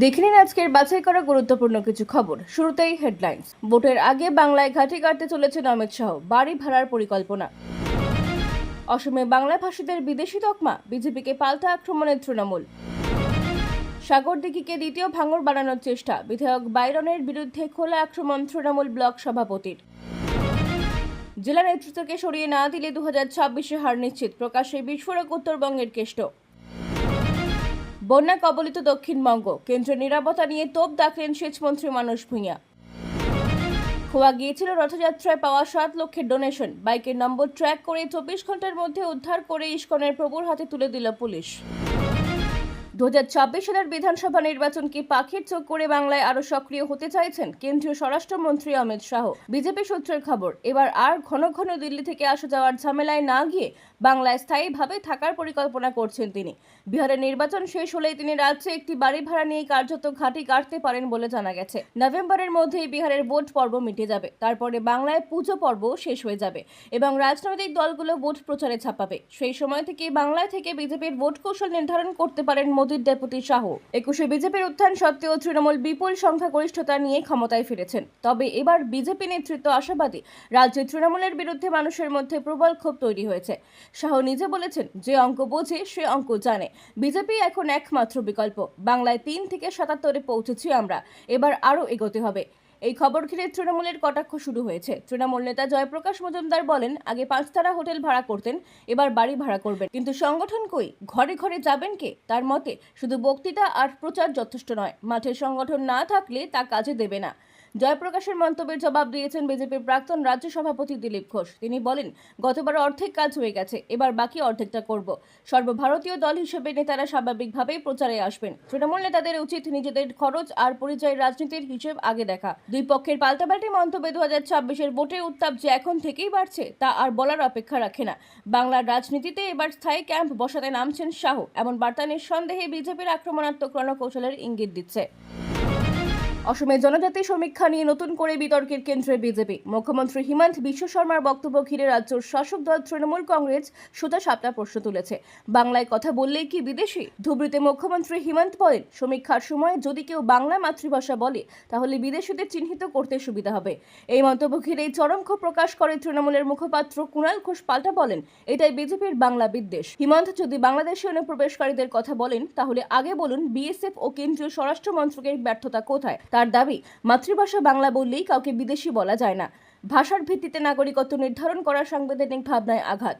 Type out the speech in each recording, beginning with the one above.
দেখে নিন আজকের বাছাই করা গুরুত্বপূর্ণ কিছু খবর। শুরুতেই হেডলাইন্স ভোটের আগে বাংলায় ঘাঁটি কাটতে চলেছেন অমিত শাহ। বাড়ি ভাড়ার পরিকল্পনা। অসমে বাংলা ভাষীদের বিদেশি তকমা। বিজেপিকে পাল্টা আক্রমণের তৃণমূল। সাগরদিঘিকে দ্বিতীয় ভাঙর বানানোর চেষ্টা। বিধায়ক বাইরনের বিরুদ্ধে খোলা আক্রমণ তৃণমূল ব্লক সভাপতির। জেলা নেতৃত্বকে সরিয়ে না দিলে দু হাজার ছাব্বিশে হার নিশ্চিত। প্রকাশ্যে বিস্ফোরক উত্তরবঙ্গের কেষ্ট। বন্যা কবলিত দক্ষিণবঙ্গ। কেন্দ্রের নিরাপত্তা নিয়ে তোপ দাখলেন সেচমন্ত্রী মানুষ ভুঁইয়া। খোয়া গিয়েছিল রথযাত্রায় পাওয়া সাত লক্ষের ডোনেশন বাইকের নম্বর ট্র্যাক করে চব্বিশ ঘণ্টার মধ্যে উদ্ধার করে ইস্কনের প্রভুর হাতে তুলে দিল পুলিশ। দু হাজার ছাব্বিশ সালের বিধানসভা নির্বাচনকে পাখির চোখ করে বাংলায় আরও সক্রিয় হতে চাইছেন কেন্দ্রীয় স্বরাষ্ট্রমন্ত্রী অমিত শাহ? বিজেপি সূত্রের খবর, এবার আর ঘন ঘন দিল্লি থেকে আসা যাওয়ার ঝামেলায় না গিয়ে বাংলায় স্থায়ীভাবে থাকার পরিকল্পনা করছেন তিনি। বিহারের নির্বাচন শেষ হলেই তিনি রাজ্যে একটি বাড়ি ভাড়া নিয়ে কার্যত ঘাঁটি কাটতে পারেন বলে জানা গেছে। নভেম্বরের মধ্যেই বিহারের ভোট পর্ব মিটে যাবে। তারপরে বাংলায় পুজো পর্ব শেষ হয়ে যাবে এবং রাজনৈতিক দলগুলো ভোট প্রচারে ছাপাবে। সেই সময় থেকে বাংলায় থেকে বিজেপির ভোট কৌশল নির্ধারণ করতে পারেন মোদীর ডেপুটি শাহ। একুশে বিজেপির উত্থান সত্ত্বেও তৃণমূল বিপুল সংখ্যাগরিষ্ঠতা নিয়ে ক্ষমতায় ফিরেছেন। তবে এবার বিজেপি নেতৃত্ব আশাবাদী, রাজ্যে তৃণমূলের বিরুদ্ধে মানুষের মধ্যে প্রবল ক্ষোভ তৈরি হয়েছে। শাহ নিজে বলেছেন, যে অঙ্ক বোঝে, সে অঙ্ক জানে। বিজেপি এখন একমাত্র বিকল্প। বাংলায় তিন থেকে সাতাত্তরে পৌঁছেছি আমরা। এবার আরও এগোতে হবে। এই খবর ঘিরে তৃণমূলের কটাক্ষ শুরু হয়েছে। তৃণমূল নেতা জয়প্রকাশ মজুমদার বলেন, আগে পাঁচতারা হোটেল ভাড়া করতেন, এবার বাড়ি ভাড়া করবেন। কিন্তু সংগঠন কই? ঘরে ঘরে যাবেন কে? তার মতে, শুধু বক্তৃতা আর প্রচার যথেষ্ট নয়। মাঠে সংগঠন না থাকলে তা কাজে দেবে না। জয়প্রকাশের মন্তব্যের জবাব দিয়েছেন বিজেপির প্রাক্তন রাজ্য সভাপতি দিলীপ ঘোষ। তিনি বলেন গতবার অর্ধেক কাজ হয়ে গেছে, এবার বাকি অর্ধেকটা করব। সর্বভারতীয় দল হিসেবে নেতারা স্বাভাবিকভাবেই প্রচারে আসবেন। তৃণমূল নেতাদের উচিত নিজেদের খরচ আর পরিচয় রাজনীতির হিসেব আগে দেখা। দুই পক্ষের পাল্টাপাল্টি মন্তব্যে দু হাজার ছাব্বিশের ভোটের উত্তাপ যে এখন থেকেই বাড়ছে, তা আর বলার অপেক্ষা রাখে না। বাংলার রাজনীতিতে এবার স্থায়ী ক্যাম্প বসাতে নামছেন শাহ। এমন বার্তা নিঃসন্দেহে বিজেপির আক্রমণাত্মক রণকৌশলের ইঙ্গিত দিচ্ছে। অসমের জনজাতি সমীক্ষা নিয়ে নতুন করে বিতর্কের কেন্দ্রে বিজেপি। মুখ্যমন্ত্রী হিমন্ত বিশ্ব শর্মার বক্তব্য ঘিরে রাজ্যের শাসক দল তৃণমূল কংগ্রেস সোজা সাপটা প্রশ্ন তুলেছে। বাংলায় কথা বললেই কি বিদেশি? ধুবড়িতে মুখ্যমন্ত্রী হিমন্ত বলেন, সমীক্ষার সময় যদি কেউ বাংলা মাতৃভাষা বলে, তাহলে বিদেশিদের চিহ্নিত করতে সুবিধা হবে। এই মন্তব্য ঘিরে চরম ক্ষোভ প্রকাশ করে তৃণমূলের মুখপাত্র কুণাল ঘোষ পাল্টা বলেন, এটাই বিজেপির বাংলা বিদ্বেষ। হিমন্ত যদি বাংলাদেশে অনুপ্রবেশকারীদের কথা বলেন, তাহলে আগে বলুন, বিএসএফ ও কেন্দ্রীয় স্বরাষ্ট্র মন্ত্রকের ব্যর্থতা কোথায়? তার দাবি, মাতৃভাষা বাংলা বললেই কাউকে বিদেশি বলা যায় না। ভাষার ভিত্তিতে নাগরিকত্ব নির্ধারণ করা সাংবিধানিক ভাবনায় আঘাত।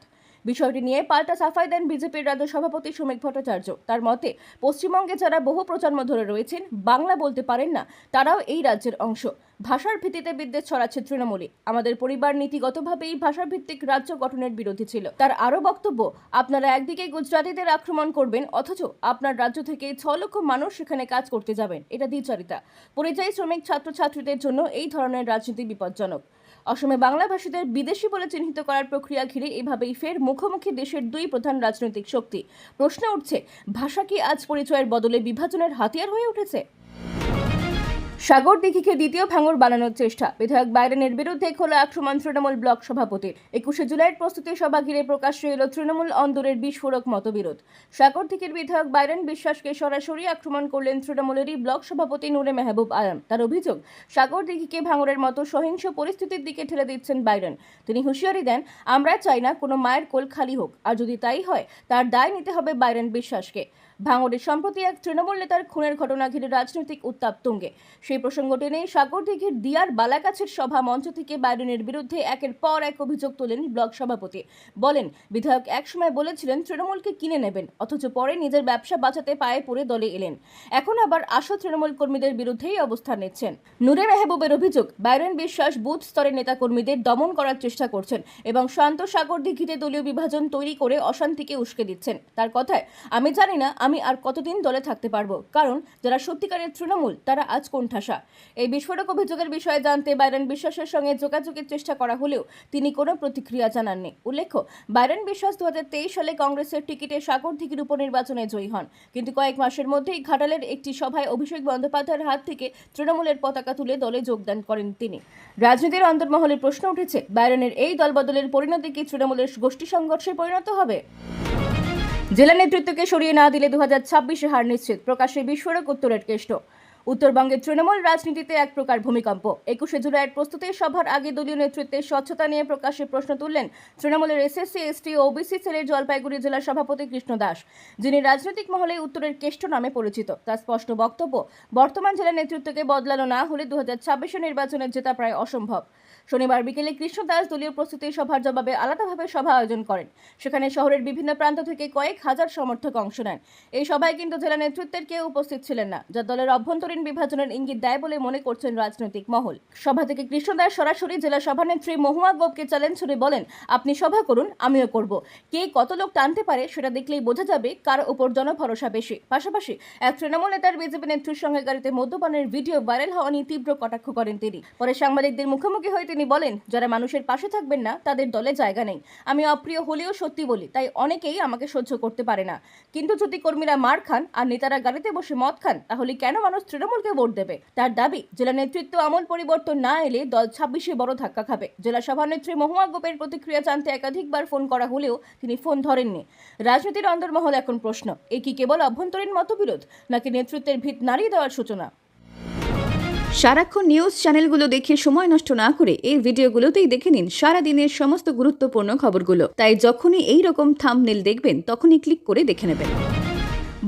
বিষয়টি নিয়ে পাল্টা সাফাই দেন বিজেপির রাজ্য সভাপতি সমীক ভট্টাচার্য। তার মতে, পশ্চিমবঙ্গে যারা বহু প্রজন্ম ধরে রয়েছেন, বাংলা বলতে পারেন না, তারাও এই রাজ্যের অংশ। ভাষার ভিত্তিতে বিদ্বেষ ছড়াচ্ছে তৃণমূলে। আমাদের পরিবার নীতিগতভাবেই ভাষা ভিত্তিক রাজ্য গঠনের বিরোধী ছিল। তার আরও বক্তব্য, আপনারা একদিকে গুজরাটিদের আক্রমণ করবেন, অথচ আপনার রাজ্য থেকে ছ লক্ষ মানুষ সেখানে কাজ করতে যাবেন। এটা দ্বিচারিতা। পরিযায়ী শ্রমিক ছাত্রছাত্রীদের জন্য এই ধরনের রাজনীতি বিপজ্জনক। অসমে বাংলাভাষীদের বিদেশি বলে চিহ্নিত করার প্রক্রিয়া ঘিরে এভাবেই ফের মুখোমুখি দেশের দুই প্রধান রাজনৈতিক শক্তি। প্রশ্ন উঠছে, ভাষা কি আজ পরিচয়ের বদলে বিভাজনের হাতিয়ার হয়ে উঠেছে? সাগর দিঘিকে দ্বিতীয় ভাঙর বানানোর চেষ্টা। বিধায়ক বাইরেনের বিরুদ্ধে খোলা আক্রমণ তৃণমূল ব্লক সভাপতির। একুশে জুলাইয়ের প্রস্তুতি সভা ঘিরে প্রকাশ্যে এলো তৃণমূল অন্দরের বিস্ফোরক মতবিরোধ। সাগর দিঘির বিধায়ক বাইরেন বিশ্বাসকে সরাসরি আক্রমণ করলেন তৃণমূলেরই ব্লক সভাপতি নূরে মেহবুব আলম। তার অভিযোগ, সাগর দিঘিকে ভাঙরের মতো সহিংস পরিস্থিতির দিকে ঠেলে দিচ্ছেন বাইরেন তিনি হুঁশিয়ারি দেন, আমরা চাই না কোনো মায়ের কোল খালি হোক। আর যদি তাই হয়, তার দায় নিতে হবে বাইরেন বিশ্বাসকে। ভাঙড়ে সম্প্রতি এক তৃণমূল নেতার খুনের ঘটনা ঘিরে রাজনৈতিক উত্তাপ তুঙ্গে। সেই প্রসঙ্গ টেনে সাগরদিঘির দিয়ার বালাকাছের সভা মঞ্চ থেকে বাইডেনের বিরুদ্ধে একের পর এক অভিযোগ তোলেন ব্লক সভাপতি। বলেন, বিধায়ক একসময় বলেছিলেন তৃণমূলকে কিনে নেবেন, অথচ পরে নিজের ব্যবসা বাঁচাতে পায়ে পড়ে দলে এলেন। এখন আবার আসো তৃণমূল কর্মীদের বিরুদ্ধেই অবস্থান নিচ্ছেন। নূরে মেহবুবের অভিযোগ বাইরেন বিশ্বাস বুথ স্তরের নেতা কর্মীদের দমন করার চেষ্টা করছেন এবং শান্ত সাগর দিঘিতে দলীয় বিভাজন তৈরি করে অশান্তিকে উস্কে দিচ্ছেন। তার কথায়, আমি জানি না আমি আর কতদিন দলে থাকতে পারব? কারণ যারা সত্যিকারের তৃণমূল, তারা আজ কোণঠাসা। এই বিস্ফোরক অভিযোগের বিষয়ে জানতে বাইরেন বিশ্বাসের সঙ্গে যোগাযোগের চেষ্টা করা হলেও তিনি কোনো প্রতিক্রিয়া জানাননি। উল্লেখ্য, বাইরেন বিশ্বাস দু হাজার তেইশ সালে কংগ্রেসের টিকিটে সাগর দিঘির উপনির্বাচনে জয়ী হন। কিন্তু কয়েক মাসের মধ্যেই ঘাটালের একটি সভায় অভিষেক বন্দ্যোপাধ্যায়ের হাত থেকে তৃণমূলের পতাকা তুলে দলে যোগদান করেন তিনি। রাজনীতির অন্তর্মহলে প্রশ্ন উঠেছে, বাইরনের এই দলবদলের পরিণতি কি তৃণমূলের গোষ্ঠী সংঘর্ষে পরিণত হবে? জেলা নেতৃত্বকে সরিয়ে না দিলে দু হাজার ছাব্বিশে হার নিশ্চিত, প্রকাশ্যে বিস্ফোরক উত্তরের কেষ্ট। উত্তরবঙ্গের তৃণমূল রাজনীতিতে এক প্রকার ভূমিকম্প। একুশে জুলাইয়ের প্রস্তুতি সভার আগে দলীয় নেতৃত্বের স্বচ্ছতা নিয়ে প্রকাশ্যে প্রশ্ন তুললেন তৃণমূলের এসএসসি, এসটি ও ওবিসি সেলের জলপাইগুড়ি জেলার সভাপতি কৃষ্ণ দাস, যিনি রাজনৈতিক মহলে উত্তরের কেষ্ট নামে পরিচিত। তার স্পষ্ট বক্তব্য, বর্তমান জেলা নেতৃত্বকে বদলানো না হলে দু হাজার নির্বাচনের জেতা প্রায় অসম্ভব। শনিবার বিকেলে কৃষ্ণ দাস দলীয় প্রস্তুতি সভার জবাবে আলাদাভাবে সভা আয়োজন করেন। সেখানে শহরের বিভিন্ন প্রান্ত থেকে কয়েক হাজার সমর্থক অংশ নেন। এই সভায় কিন্তু জেলা নেতৃত্বের কেউ উপস্থিত ছিলেন না, যা দলের অভ্যন্তরীণ বিভাজনের ইঙ্গিত দেয় বলে মনে করছেন রাজনৈতিক মহল। সভা থেকে কৃষ্ণ দাস সরাসরি জেলা সভানেত্রী মহুয়া গোপকে চ্যালেঞ্জ ছুড়ে বলেন, আপনি সভা করুন, আমিও করব। কে কত লোক টানতে পারে সেটা দেখলেই বোঝা যাবে কার উপর জনভরসা বেশি। পাশাপাশি এক তৃণমূল নেতার বিজেপি নেত্রীর সঙ্গে গাড়িতে মদ্যপানের ভিডিও ভাইরাল হওয়া নিয়ে তীব্র কটাক্ষ করেন তিনি। পরে সাংবাদিকদের মুখোমুখি হয়ে তিনি বলেন, যারা মানুষের পাশে থাকবেন না, তাদের দলে জায়গা নেই। আমি অপ্রিয় হলেও সত্যি বলি, তাই অনেকেই আমাকে সহ্য করতে পারে না। কিন্তু যদি কর্মীরা মার খান আর নেতারা গাড়িতে বসে মদ খান, তাহলে কেন মানুষ তৃণমূলকে ভোট দেবে? তার দাবি, জেলা নেতৃত্ব আমল পরিবর্তন না এলে দল ছাব্বিশে বড় ধাক্কা খাবে। জেলা সভানেত্রী মহুয়া গোপের প্রতিক্রিয়া জানতে একাধিকবার ফোন করা হলেও তিনি ফোন ধরেননি। রাজনীতির অন্তর্মহল এখন প্রশ্ন, এ কি কেবল অভ্যন্তরীণ মতবিরোধ, নাকি নেতৃত্বের ভিত নাড়িয়ে দেওয়ার সূচনা? সারাক্ষণ নিউজ চ্যানেলগুলো দেখে সময় নষ্ট না করে এই ভিডিওগুলোতেই দেখে নিন সারাদিনের সমস্ত গুরুত্বপূর্ণ খবরগুলো। তাই যখনই এই রকম থামনেল দেখবেন, তখনই ক্লিক করে দেখে নেবেন।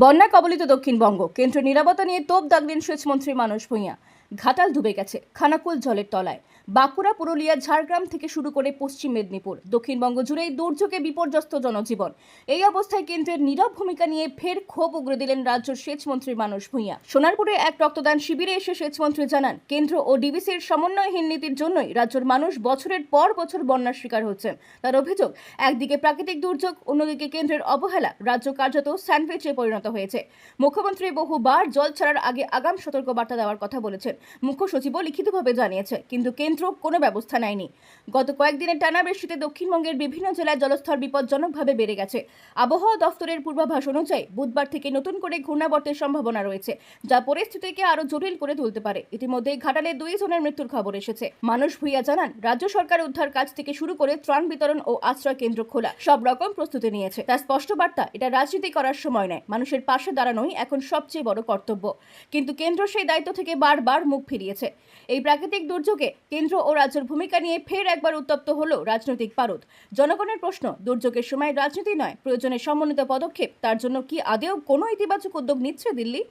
বন্যা কবলিত দক্ষিণবঙ্গ কেন্দ্র নিরাপত্তা নিয়ে তোপ দাগলেন সেচমন্ত্রী মানস ভূঁইয়া। ঘাটাল ডুবে গেছে, খানাকুল জলের তলায়। বাঁকুড়া, পুরুলিয়া, ঝাড়গ্রাম থেকে শুরু করে পশ্চিম মেদিনীপুর। দক্ষিণবঙ্গ জুড়েই দুর্যোগে বিপর্যস্ত জনজীবন। এই অবস্থায় কেন্দ্রের নীরব ভূমিকা নিয়ে ফের ক্ষোভ উগরে দিলেন রাজ্যের সেচমন্ত্রী মানস ভূঁইয়া। সোনারপুরে এক রক্তদান শিবিরে এসে সেচমন্ত্রী জানান, কেন্দ্র ও ডিবিসির সমন্বয়হীন নীতির জন্যই রাজ্যের মানুষ বছরের পর বছর বন্যার শিকার হচ্ছেন। তার অভিযোগ, একদিকে প্রাকৃতিক দুর্যোগ, অন্যদিকে কেন্দ্রের অবহেলা, রাজ্য কার্যত স্যান্ডউইচে পরিণত হয়েছে। মুখ্যমন্ত্রী বহুবার জল ছাড়ার আগে আগাম সতর্কবার্তা দেওয়ার কথা বলেছেন। মুখ্য সচিবও লিখিতভাবে জানিয়েছে, কিন্তু কেন্দ্র কোনো ব্যবস্থা নেয়নি। গত কয়েকদিনের টানা বৃষ্টিতে দক্ষিণবঙ্গের বিভিন্ন জেলায় জলস্তর বিপজ্জনকভাবে বেড়ে গেছে। আবহাওয়া দফতরের পূর্বাভাস অনুযায়ী বুধবার থেকে নতুন করে ঘূর্ণাবর্তের সম্ভাবনা রয়েছে, যা পরিস্থিতিকে আরও জটিল করে তুলতে পারে। ইতিমধ্যে ঘাটালে দুই জনের মৃত্যুর খবর এসেছে। মানুষ ভুইয়া জানান, রাজ্য সরকার উদ্ধার কাজ থেকে শুরু করে ত্রাণ বিতরণ ও আশ্রয় কেন্দ্র খোলা, সব রকম প্রস্তুতি নিয়েছে। তার স্পষ্ট বার্তা, এটা রাজনীতি করার সময় নয়, মানুষের পাশে দাঁড়ানোই এখন সবচেয়ে বড় কর্তব্য। কিন্তু কেন্দ্র সেই দায়িত্ব থেকে বারবার মুখ ফিরিয়েছে। এই প্রাকৃতিক দুর্যোগে কেন্দ্র ও রাজ্যের ভূমিকা নিয়ে ফের একবার উত্তপ্ত হল রাজনৈতিক পারদ। জনগণের প্রশ্ন, দুর্যোগের সময় রাজনীতি নয়, প্রয়োজনে সমন্বিত পদক্ষেপ, তার জন্য কি আদেও কোনো ইতিবাচক উদ্যোগ নিচ্ছে দিল্লি?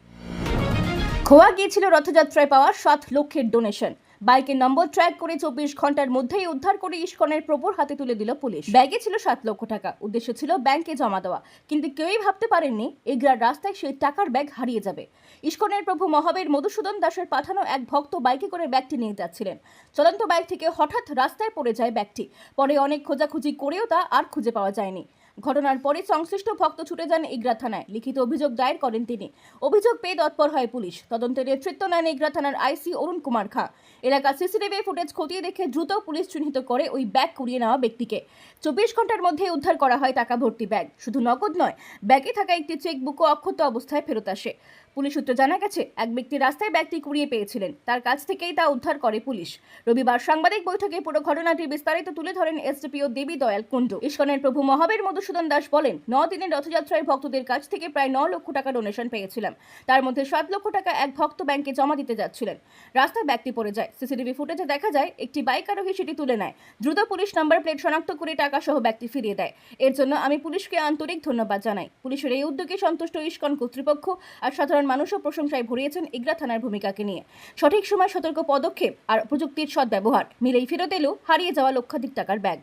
খোয়া গিয়েছিল রথযাত্রায় পাওয়া সাত লক্ষের ডোনেশন বাইকের নম্বর ট্র্যাক করে চব্বিশ ঘণ্টার মধ্যেই উদ্ধার করে ইস্কনের প্রভুর হাতে তুলে দিল পুলিশ। ব্যাগে ছিল সাত লক্ষ টাকা, উদ্দেশ্য ছিল ব্যাংকে জমা দেওয়া। কিন্তু কেউই ভাবতে পারেননি এগরার রাস্তায় সেই টাকার ব্যাগ হারিয়ে যাবে। ইস্কনের প্রভু মহাবীর মধুসূদন দাসের পাঠানো এক ভক্ত বাইকে করে ব্যাগটি নিয়ে যাচ্ছিলেন। চলন্ত বাইক থেকে হঠাৎ রাস্তায় পড়ে যায় ব্যাগটি। পরে অনেক খোঁজাখুঁজি করেও তা আর খুঁজে পাওয়া যায়নি। ঘটনার পরে সংশ্লিষ্ট ভক্ত ছুটে যান ইগরা থানায়। লিখিত অভিযোগ দায়ের করেন তিনি। অভিযোগ পেয়ে তৎপর হয় পুলিশ। তদন্তে নেতৃত্ব নেন ইগরা থানার আইসি অরুণ কুমার খা। এলাকার সিসিটিভি ফুটেজ খতিয়ে দেখে দ্রুত পুলিশ চিহ্নিত করে ওই ব্যাগ কুড়িয়ে নেওয়া ব্যক্তিকে। চব্বিশ ঘণ্টার মধ্যে উদ্ধার করা হয় টাকা ভর্তি ব্যাগ। শুধু নগদ নয়, ব্যাগে থাকা একটি চেকবুকও অক্ষত অবস্থায় ফেরত আসে। পুলিশ সূত্রে জানা গেছে, এক ব্যক্তি রাস্তায় ব্যাগটি কুড়িয়ে পেয়েছিলেন। তার কাছ থেকেই তা উদ্ধার করে পুলিশ। রবিবার সাংবাদিক বৈঠকে পুরো ঘটনাটি বিস্তারিত তুলে ধরেন এসডিপিও দেবী দয়াল কুণ্ডু। ইস্কনের প্রভু মহাবীর মধুসূদন দাস বলেন ন দিনের রথযাত্রায় ভক্তদের কাছ থেকে প্রায় ন লক্ষ টাকা ডোনেশন পেয়েছিলাম। তার মধ্যে সাত লক্ষ টাকা এক ভক্ত ব্যাংকে জমা দিতে যাচ্ছিলেন। রাস্তায় ব্যাগটি পড়ে যায়। সিসিটিভি ফুটেজে দেখা যায়, একটি বাইক আরোহী সেটি তুলে নেয়। দ্রুত পুলিশ নাম্বার প্লেট শনাক্ত করে টাকা সহ ব্যাগটি ফিরিয়ে দেয়। এর জন্য আমি পুলিশকে আন্তরিক ধন্যবাদ জানাই। পুলিশের এই উদ্যোগে সন্তুষ্ট ইস্কন কর্তৃপক্ষ আর সাধারণ মানুষও প্রশংসায় ভরিয়েছেন ইগরা থানার ভূমিকাকে নিয়ে। সঠিক সময় সতর্ক পদক্ষেপ আর প্রযুক্তির সদ্ব্যবহার। মিলেই ফেরত এলো হারিয়ে যাওয়া লক্ষাধিক টাকার ব্যাগ।